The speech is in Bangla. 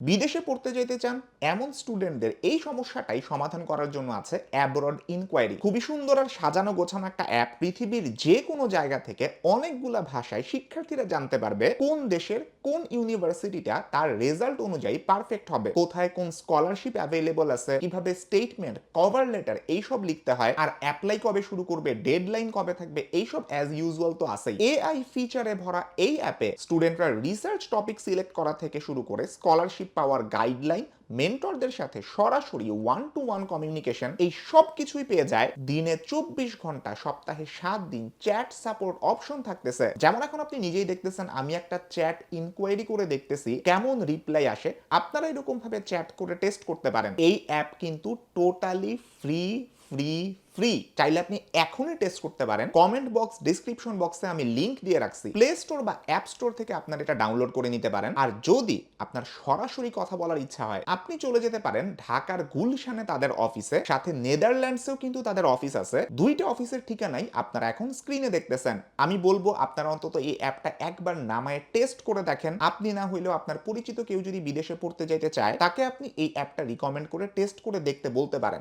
বিদেশে পড়তে যেতে চান, এমন স্টুডেন্টদের এই সমস্যাটাই সমাধান করার জন্য আছে অ্যাব্রড ইনকোয়ারি খুবই সুন্দর আর সাজানো গোছানো একটা অ্যাপ পৃথিবীর যে কোনো জায়গা থেকে অনেকগুলা ভাষায় শিক্ষার্থীরা জানতে পারবে কোন দেশের কোন ইউনিভার্সিটিটা তার রেজাল্ট অনুযায়ী পারফেক্ট হবে, কোথায় কোন স্কলারশিপ অ্যাভেলেবল আছে, কীভাবে স্টেটমেন্ট কভার লেটার এইসব লিখতে হয়, আর অ্যাপ্লাই কবে শুরু করবে ডেডলাইন কবে থাকবে, এইসব অ্যাজ ইউজুয়াল তো আছেই। এআই ফিচারে ভরা এই অ্যাপে স্টুডেন্টরা রিসার্চ টপিক সিলেক্ট করা থেকে শুরু করে স্কলারশিপ পাওয়ার গাইডলাইন মেন্টরদের সাথে সরাসরি ওয়ান টু ওয়ান কমিউনিকেশন এই সব কিছুই পেয়ে যায়। দিনে চব্বিশ ঘণ্টা, সপ্তাহে সাত দিন চ্যাট সাপোর্ট অপশন থাকতেছে। যেমন এখন আপনি নিজেই দেখতেছেন, আমি একটা চ্যাট ইনকোয়ারি করে দেখতেছি, কেমন রিপ্লাই আসে? আপনারা এরকম ভাবে চ্যাট করে টেস্ট করতে পারেন। এই অ্যাপ কিন্তু টোটালি ফ্রি ফ্রি ফ্রি চাইলে আপনি এখনই টেস্ট করতে পারেন। কমেন্ট বক্স ডিসক্রিপশন বক্সে আমি লিংক দিয়ে রাখছি। প্লে স্টোর বা অ্যাপ স্টোর থেকে আপনার এটা ডাউনলোড করে নিতে পারেন। আর যদি আপনার সরাসরি কথা বলার ইচ্ছা হয়, আপনি চলে যেতে পারেন ঢাকার গুলশানে তাদের অফিসে সাথে নেদারল্যান্ডসেও কিন্তু তাদের অফিস আছে। দুইটা অফিসের ঠিকানাই আপনারা এখন স্ক্রিনে দেখতেছেন। আমি বলব, আপনারা অন্তত এই অ্যাপটা একবার নামায় টেস্ট করে দেখেন। আপনি না হইলেও আপনার পরিচিত কেউ যদি বিদেশে পড়তে যেতে চায়, তাকে আপনি এই অ্যাপটা রিকমেন্ড করে টেস্ট করে দেখতে বলতে পারেন।